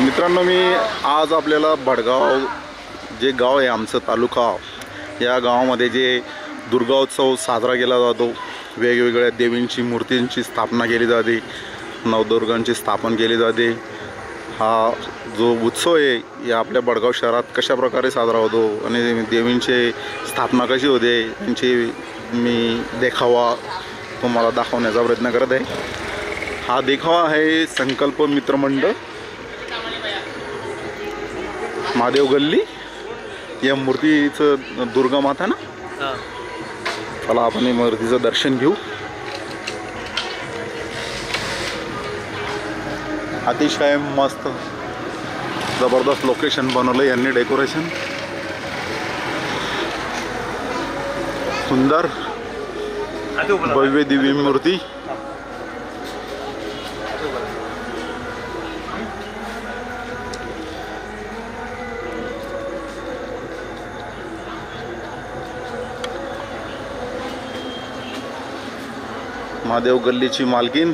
मित्रांनो मी आज आपल्याला भडगाव जे गाव आहे आमचं तालुका या गावामध्ये जे दुर्गाोत्सव साजरा केला जातो वेगवेगळ्या देवींची मूर्तींची स्थापना केली जाते नवदुर्गांची स्थापन केली जाते. हा जो उत्सव आहे या आपल्या बडगाव शहरात कशा प्रकारे साजरा होतो आणि देवींची स्थापना कशी होते यांची मी देखावा तुम्हाला दाखवण्याचा प्रयत्न करत आहे. हा देखावा आहे संकल्प मित्रमंडळ महादेव गल्ली या मूर्तीचं दुर्गा माता ना. चला आपण या मूर्तीचं दर्शन घेऊ. अतिशय मस्त जबरदस्त लोकेशन बनवलं यांनी डेकोरेशन सुंदर. भव्य दिव्य मूर्ती. महादेव गल्लीची मालकीन.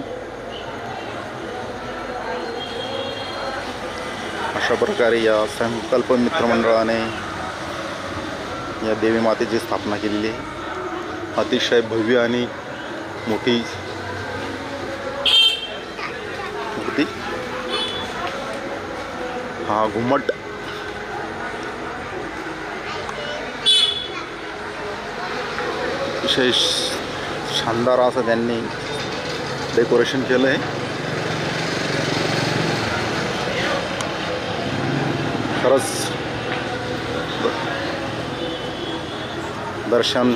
अशा प्रकारे या संकल्प मित्रमंडळाने या देवी मातेची स्थापना केलेली आहे. अतिशय भव्य आणि मोठी मूर्ती. हा घुमट. अतिशय शानदार असं त्यांनी डेकोरेशन केलं आहे खरंच दर्शन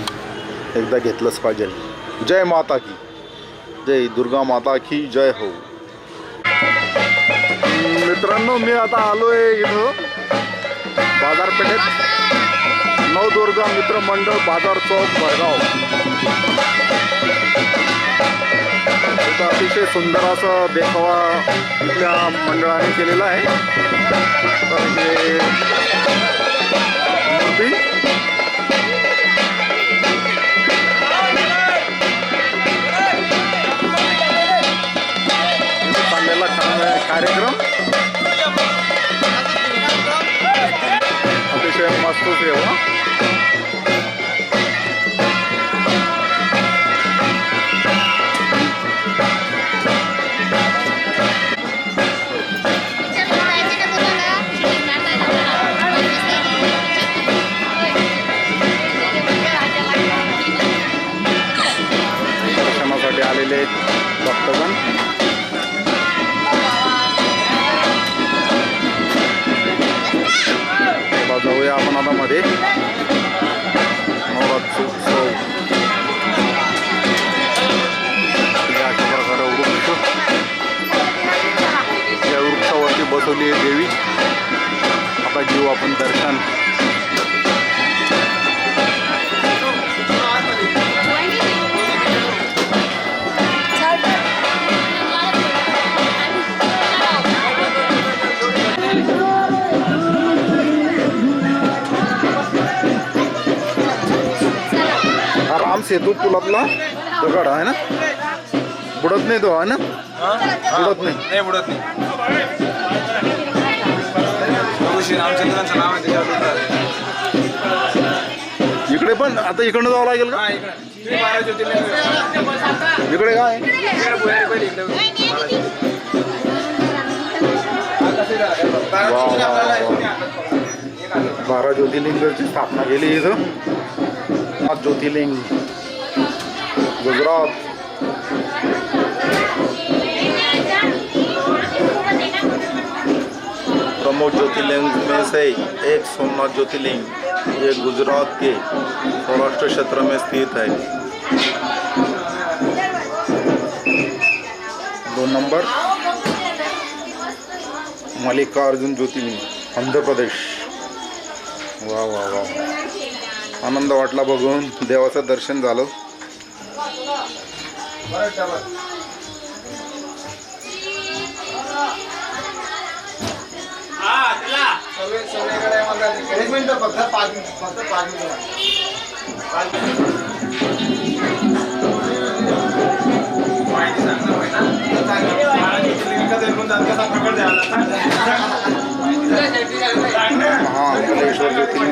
एकदा घेतलंच पाहिजे. जय माता की. जय दुर्गा माता की जय हो. मित्रांनो मी आता आलोय इथं बाजारपेठेत. नवदुर्गा मित्र मंडळ बाजार चौक भरगाव अतिशय सुंदर असा देखावा इथल्या मंडळाने केलेला आहे. तर हे मूर्ती. कार्यक्रम. राम सेतू पुलातला दगड आहे ना? बुडत नाही तो आहे ना बुडत नाही नाही बुडत नाही रामचंद्रांचं नाव आहे त्याच्यावर. इकडे पण आता इकडनं जावं लागेल का? हा, इकडे. काय? बारा ज्योतिर्लिंगाची स्थापना केली इथं. ज्योतिर्लिंग. गुजरात प्रमुख ज्योतिर्लिंग में से एक सोमनाथ ज्योतिर्लिंग ये गुजरात के सौराष्ट्र क्षेत्र में स्थित है। दो नंबर। मल्लिकार्जुन ज्योतिर्लिंग आंध्र प्रदेश। वा वा वा आनंद वाटला बघून देवाचं दर्शन झालं. परत डबल. सर्वे सर्वेकडे मग एक मिनिट फक्त पाच मिनिट फक्त पाच मिनिट पाच मिनिट. माहिती सांगणार. बारा ज्योतिर्लिंग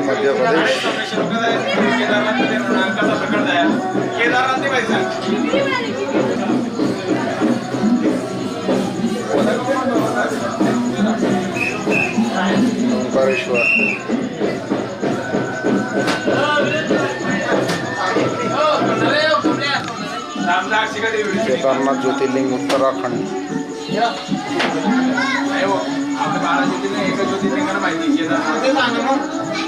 मध्य प्रदेश केदारनाथ नाही पाहिजे ओंकारेश्वर केदारनाथ ज्योतिर्लिंग उत्तराखंड आपल्या बारा ज्योतिर्लिंग एका ज्योतिर्लिंगाला माहिती केदारनाथ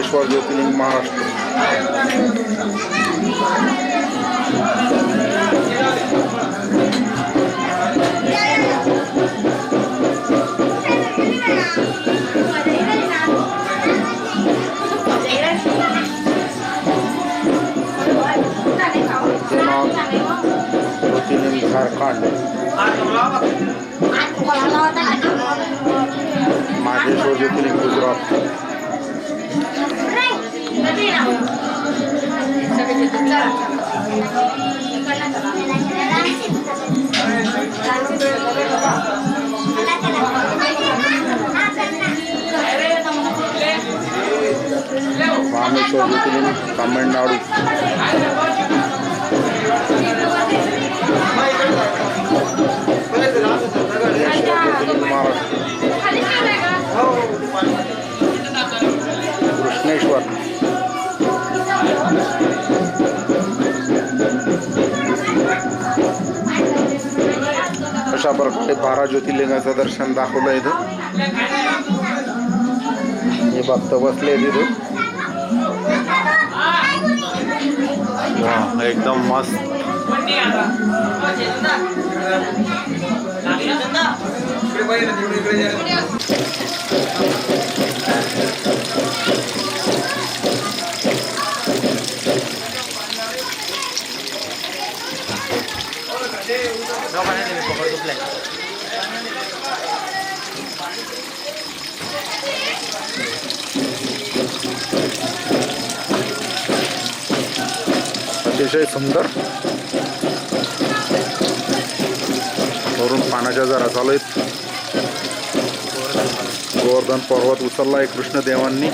त्र्यंबकेश्वर ज्योतिर्लिंग महाराष्ट्र ज्योतिर्लिंग झारखंड माहेश्वर ज्योतिर्लिंग गुजरात रामेश्वर ज्योतिर्लिंग अशा प्रकारे बारा ज्योतिर्लिंगाचं दर्शन दाखवलं इथं. हे भक्त बसले तिथं वा एकदम मस्त. इकडे अतिशय सुंदर. वरून पाण्याच्या जरा चालू आहेत गोवर्धन पर्वत उचलला आहे कृष्णदेवांनी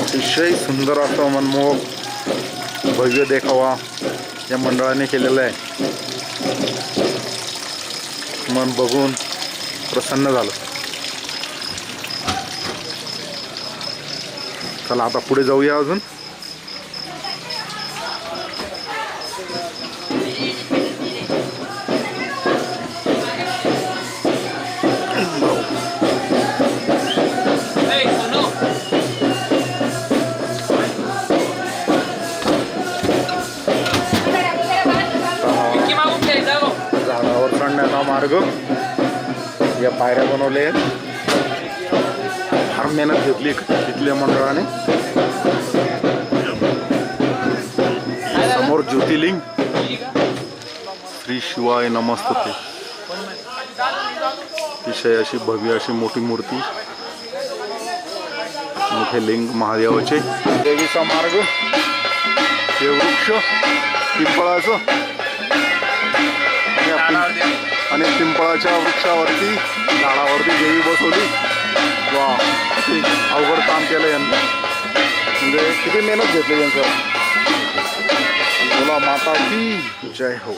अतिशय सुंदर असं मनमोहक. भव्य देखावा या मंडळाने केलेला आहे. मन बघून प्रसन्न झालं. चला आता पुढे जाऊया अजून. मार्ग. या पायऱ्या बनवल्या आहेत. फार मेहनत घेतली तिथल्या मंडळाने. समोर ज्योतिर्लिंग. श्री शिवाय नमस्ते अतिशय अशी भव्य अशी मोठी मूर्ती. मोठे लिंग महादेवाचे. देवीचा मार्ग. ते वृक्ष पिंपळाचं. आणि पिंपळाच्या वृक्षावरती झाडावरती देवी बसवली. वा किती अवघड काम केलं यांनी. म्हणजे किती मेहनत घेतली यांचं. बोला माता की जय हो.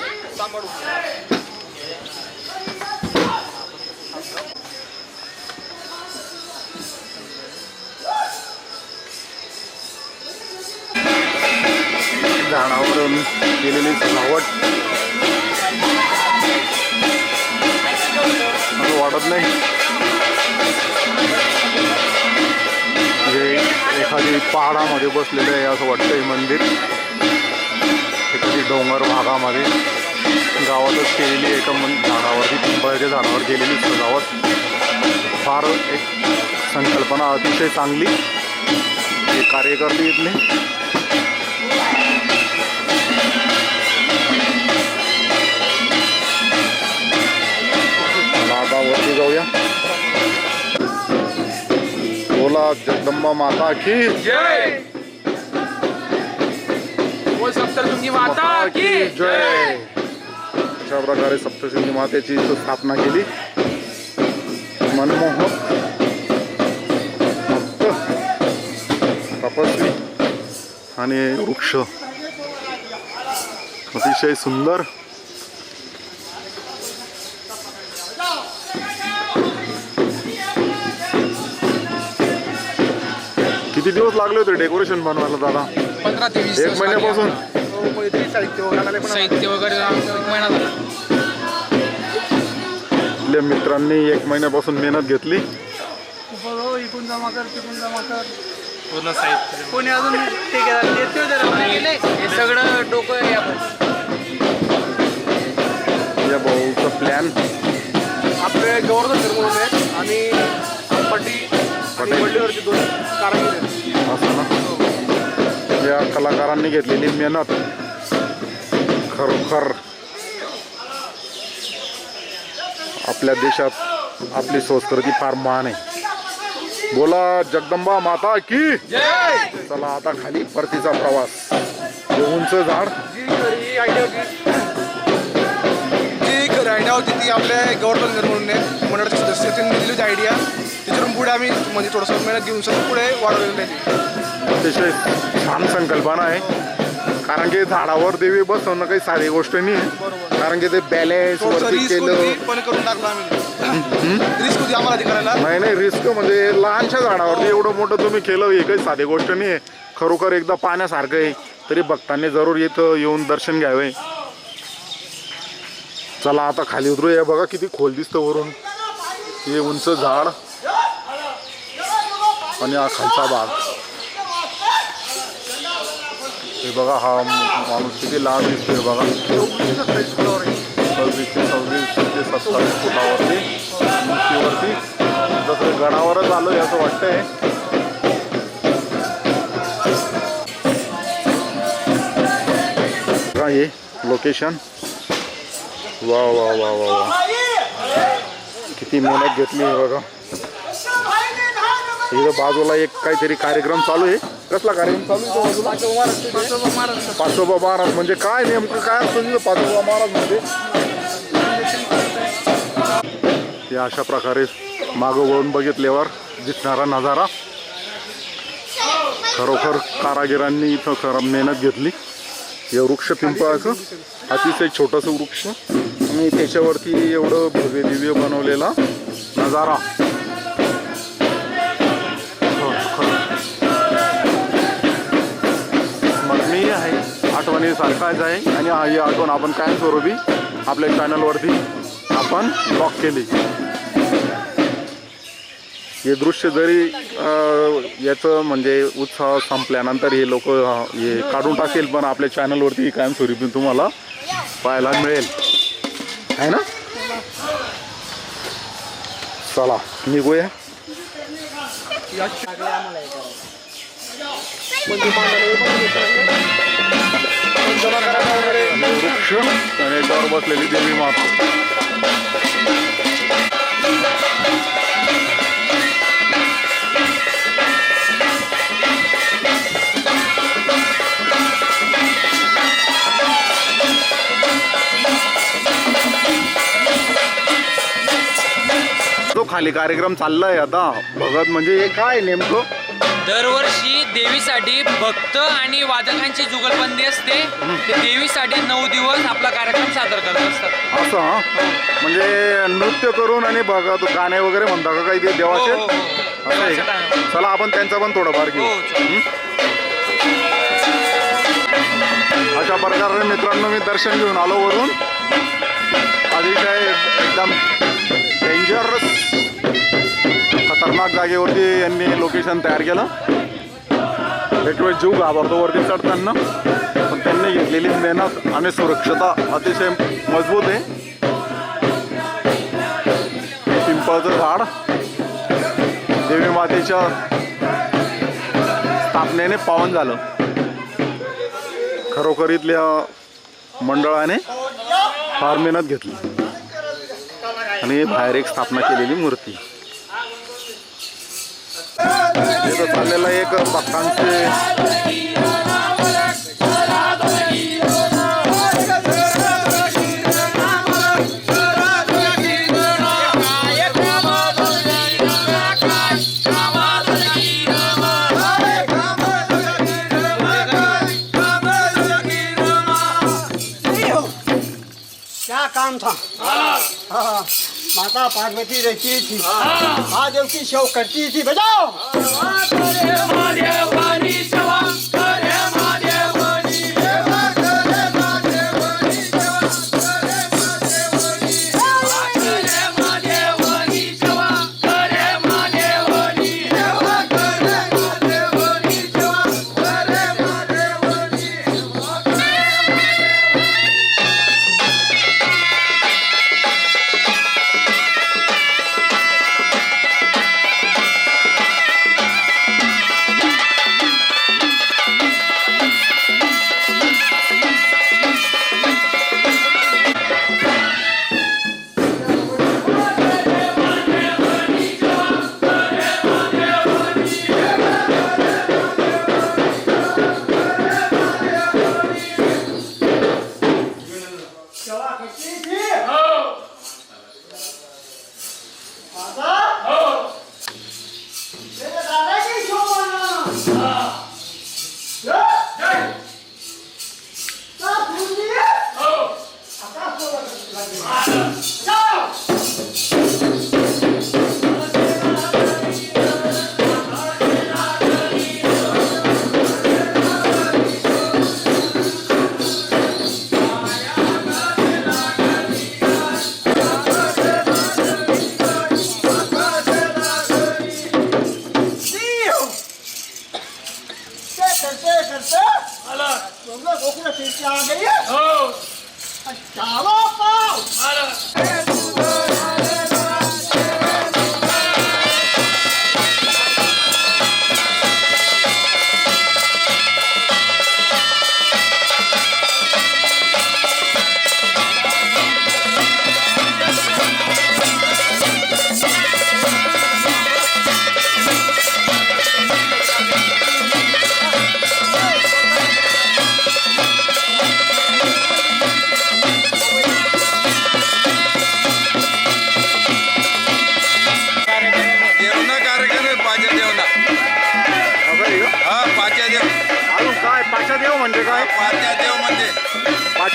झाडावरून केलेली सजावट. असं वाटत नाही. हे एखादी पहाडामध्ये बसलेलं आहे असं वाटतं हे मंदिर. एखादी डोंगर भागामध्ये. गावातच केलेली एका मन झाडावरती पिंपळाच्या झाडावर केलेली सजावट. फार एक संकल्पना अतिशय चांगली. हे कार्यकर्ते इथले जगदंबा माता की जय। बोल सप्तशृंगी माता की जय। अशा प्रकारे सप्तशृंगी मातेची स्थापना केली. मनमोहक भक्त तपस्वी आणि वृक्ष. अतिशय सुंदर. दिवस लागले होते डेकोरेशन बनवायला दादा. पंधरा ते वीस एक महिन्यापासून. साहित्य वगैरे आमचं एक महिना झाला. आपल्या मित्रांनी एक महिन्यापासून मेहनत घेतली. इकून जमा कर तिकून जमा कर. पूर्ण साहित्य. कोणी अजून ते जरा हे सगळं डोकं आहे आपलं. या भाऊचा प्लॅन आपले आहेत आणि पट्टी पटेल. दोन कारागीर असं या कलाकारांनी घेतलेली मेहनत खरोखर आपल्या देशात आपली संस्कृती फार महान आहे. बोला जगदंबा माता की चला आता खाली परतीचा प्रवास. उंच झाड. जी ही आयडिया होती ती आपल्या गव्हर्नर म्हणून मंडळाचे सदस्य त्यांनी दिली होती आयडिया. त्याच्यावरून पुढे आम्ही म्हणजे थोडंसं मेहनत घेऊन सगळं पुढे वाढवलेलं आहे ते. अतिशय छान संकल्पना आहे. कारण की झाडावर देवी बसवणं काही साधी गोष्ट नाही आहे. कारण की ते बॅलेन्स वरती केलं. पण करून टाकलं आम्ही. रिस्क होती आम्हाला ते करायला. नाही नाही रिस्क म्हणजे लहानशा झाडावरती एवढं मोठं तुम्ही केलं हे काही साधी गोष्ट नाही आहे. खरोखर एकदा पाहण्यासारखं आहे. तरी भक्तांनी जरूर इथं येऊन दर्शन घ्यावे. चला आता खाली उतरूया. बघा किती खोल दिसतं वरून. हे उंच झाड. आणि हा खालचा भाग. हे बघा हा माणूस किती लहान दिसतोय बघा. सव्वीस ते सव्वीस ते सत्तावीस फुटावरती उंचीवरती. जसं गडावरच आहे असं वाटतंय. बघा हे लोकेशन वा वा वा वा वा किती मेहनत घेतली बघा. इथं बाजूला एक काहीतरी कार्यक्रम चालू आहे. कसला कार्यक्रम चालू आहे? बाजूला पाचोबा महाराज म्हणजे काय नेमकं काय असतं तिथं पाचोबा महाराज म्हणजे ते अशा प्रकारे मागं वळून बघितल्यावर दिसणारा नजारा. खरोखर कारागिरांनी इथं खरं मेहनत घेतली. हे वृक्ष पिंपळाचं अतिशय छोटंसं वृक्ष. आणि त्याच्यावरती एवढं भव्य दिव्य बनवलेला नजारा. मी आहे. आठवणीसारखाच आहे आणि ही आठवण आपण कायमस्वरूपी आपल्या चॅनलवरती आपण ब्लॉक केली. हे दृश्य जरी याचं म्हणजे उत्साह संपल्यानंतर हे लोक हे काढून टाकेल पण आपल्या चॅनलवरती कायमस्वरूपी तुम्हाला पाहायला मिळेल. आहे ना? चला निघूया. आणि वृक्ष आणि याच्यावर बसलेली देवी माता जो खाली कार्यक्रम चाललाय आता. भगत म्हणजे हे काय नेमकं? दरवर्षी देवीसाठी भक्त आणि वादकांची जुगलबंदी असते ते देवीसाठी नऊ दिवस आपला कार्यक्रम सादर करत असतात असं हा म्हणजे नृत्य करून आणि बघा तो गाणे वगैरे म्हणता का काही ते हो, देवाचे हो, हो. असं आहे देवाच्या का? टायमाला. चला आपण त्यांचा पण थोडंफार घेऊ हो, चला. हं? अशा प्रकारे मित्रांनो मी दर्शन घेऊन आलो वरून अतिशय एकदम डेंजरस खतरनाक जागेवरती यांनी लोकेशन तयार केलं एक वेळ जीव घाबरतो वरती चढताना पण त्यांनी घेतलेली मेहनत आणि सुरक्षता अतिशय मजबूत आहे. हे पिंपळाचं झाड देवी मातेच्या स्थापनेने पावन झालं. खरोखर इथल्या मंडळाने फार मेहनत घेतली. आणि बाहेर एक स्थापना केलेली मूर्ती. चाललेलं एक भक्तांचे माता पार्वती रहती थी महादेव की शव करती थी बजाओ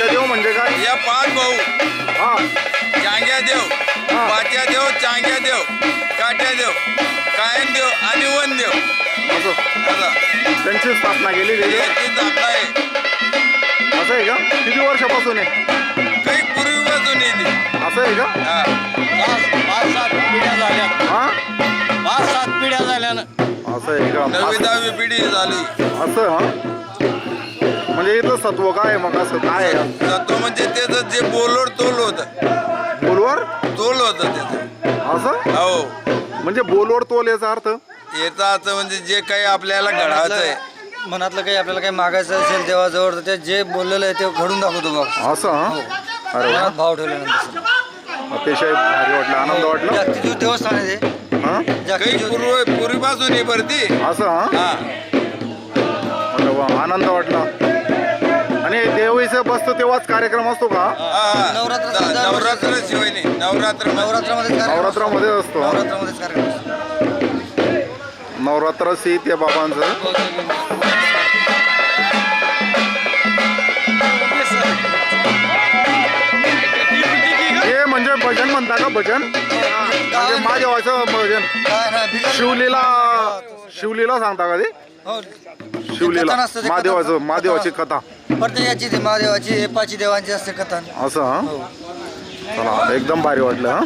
देव म्हणजे काय? या पाच भाऊ. हा. चांग्या देव हा. पाच्या देव चांग्या देव काट्या देव कायम देव आणि वन देव. असं. असं. त्यांची स्थापना केली हे त्याची आहे. असं आहे का? किती वर्षापासून आहे? काही पूर्वीपासून येते असं आहे का? हा. पाच सात पिढ्या झाल्या. हा? पाच सात पिढ्या झाल्यानं असं आहे का? नववी दहावी पिढी झाली. असं हा? म्हणजे इथलं सत्व काय आहे मग? असं काय आहे? तत्व म्हणजे त्याचं जे बोलोड तोल होतं. बोलवर? तोल होतं त्याचं. असं? हो. म्हणजे बोलवर तोल याचा अर्थ? याचा अर्थ म्हणजे जे काही आपल्याला घडायचं आहे. मनातलं काही आपल्याला काही मागायचं असेल देवाजवळ तर ते जे बोललेलं आहे ते घडून दाखवतो बघ असं हा? अरे वा. मनात भाव ठेवल्यानंतर. अतिशय भारी वाटलं आनंद वाटला. जागतिक देवस्थान आहे ते. हा? काही पूर्व पूर्वीपासून ही भरती. असं हा? हा. वा आनंद वाटला. आणि देवीचं बसतो तेव्हाच कार्यक्रम असतो का? हा नवरात्र- नवरात्र शिवाय नाही नवरात्र नवरात्रामध्ये असतो? नवरात्रामध्येच कार्यक्रम असतो. नवरात्र सीत या बाबांचं. हे म्हणजे भजन म्हणता का भजन? म्हणजे महादेवाचं भजन. काय ना बिगर- शिवलीला शिवलीला सांगता का ते? हो. शिवलीला. ते महादेवाचं महादेवाची कथा प्रत्येकाची ती महादेवाची हे पाची देवांची असते कथा असं हा? हो. चला एकदम भारी वाटलं हा?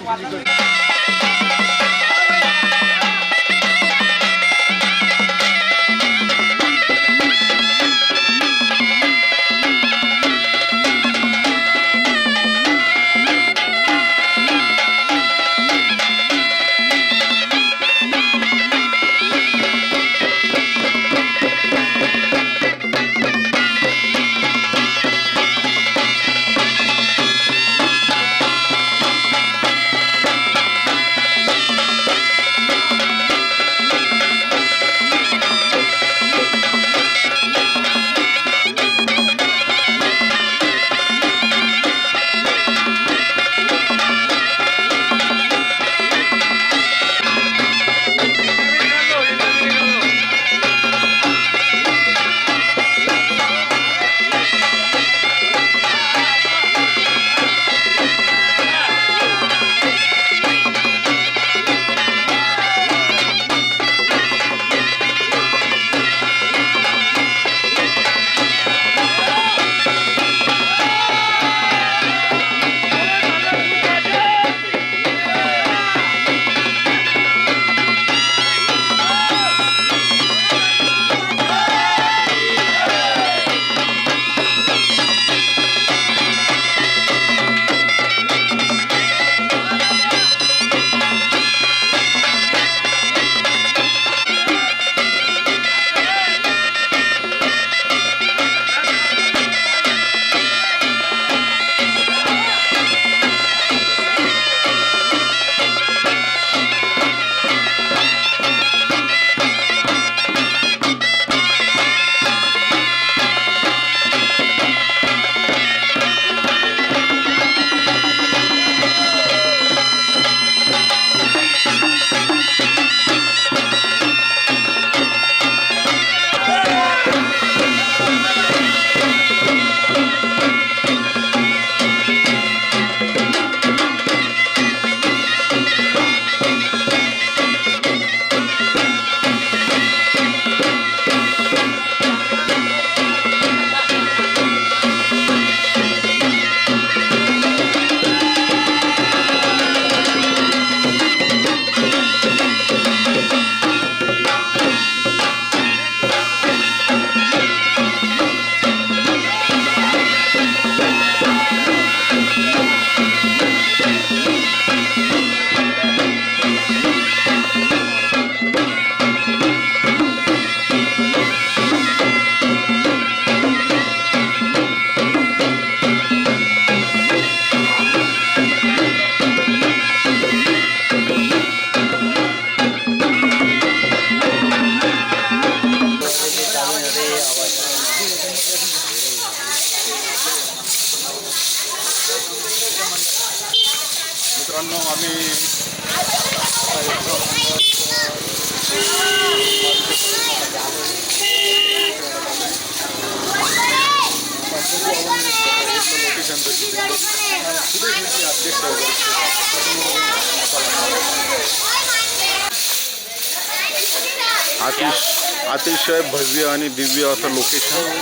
अतिश अतिशय भव्य आणि दिव्य असं लोकेशन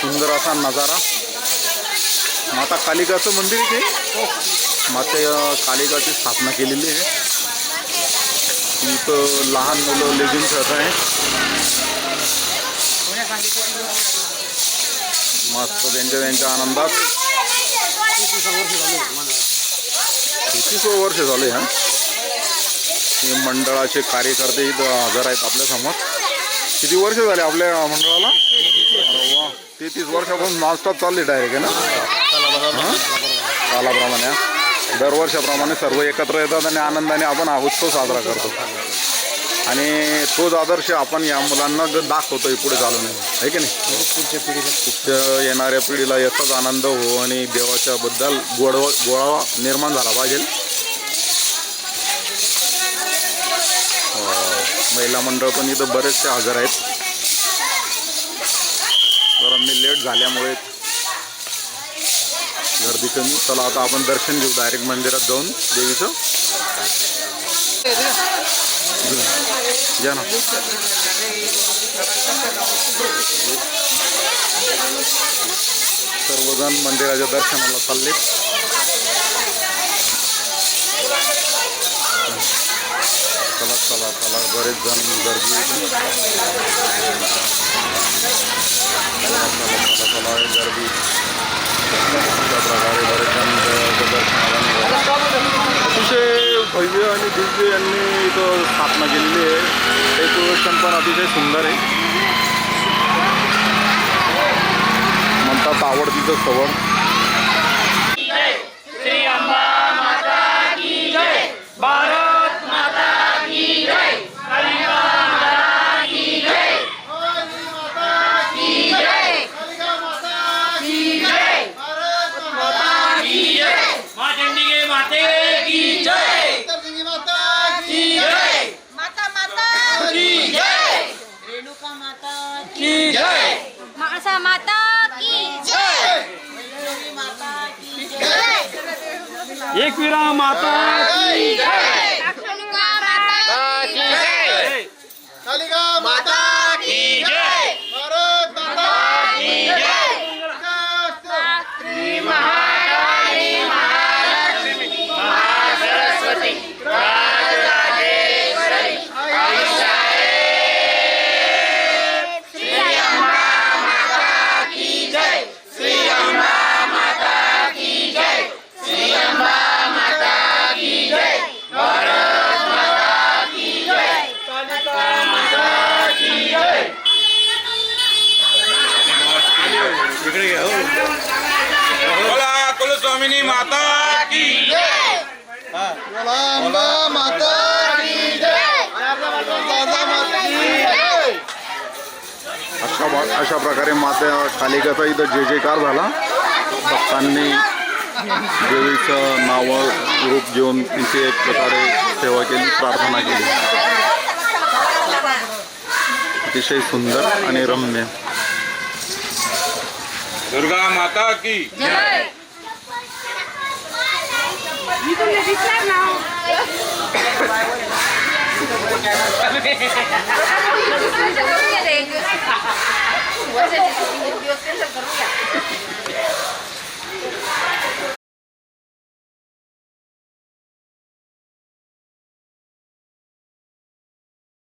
सुंदर असा नजारा. माता कालिकाचं मंदिर आहे ते माता कालिकाची स्थापना केलेली आहे. इथं लहान मुलं लेझिम खेळत आहे. मस्त त्यांच्या त्यांच्या आनंदात. किती सो वर्ष झाले हा? हे मंडळाचे कार्यकर्ते हजर आहेत आपल्यासमोर किती वर्ष झाले आपल्या मंडळाला? वा तेहतीस वर्षापासून नॉनस्टॉप चालले डायरेक्ट आहे ना? कालाप्रमाणे दरवर्षाप्रमाणे सर्व एकत्र येतात आणि आनंदाने आपण हा उत्सव साजरा करतो. आणि तोच आदर्श आपण या मुलांना ग- दाखवतोय पुढे चालून. आहे की नाही? पुढच्या येणाऱ्या पिढीला याचाच आनंद हो आणि देवाच्या बद्दल गोडवा गोळावा निर्माण झाला पाहिजे. महिला मंडळ पण इथं बरेचसे हजर आहेत. जरा मी लेट झाल्यामुळे गर्दी कमी. चला आता आपण दर्शन घेऊ डायरेक्ट मंदिरात जाऊन. देवीचं. या ना. सर्वजण मंदिराच्या दर्शनाला चाललेत. चला चला बरेच जण गर्दी चला चला चला चला गर्दी. अशा प्रकारे बरेच जण अतिशय भव्य आणि दिव्य यांनी इथं स्थापना केलेली आहे. डेकोरेशन पण अतिशय सुंदर आहे. म्हणतात आवडतीचं सवड मासा माता की जय वैष्णवी माता की जय एकविरा माता की जय अशा अशा प्रकारे माता कालिकाचा इथं जय जयकार झाला. भक्तांनी देवीचं नाव रूप घेऊन तिची एक प्रकारे सेवा केली प्रार्थना केली. अतिशय सुंदर आणि रम्य. दुर्गा माता की You can let it slide now. Thank you.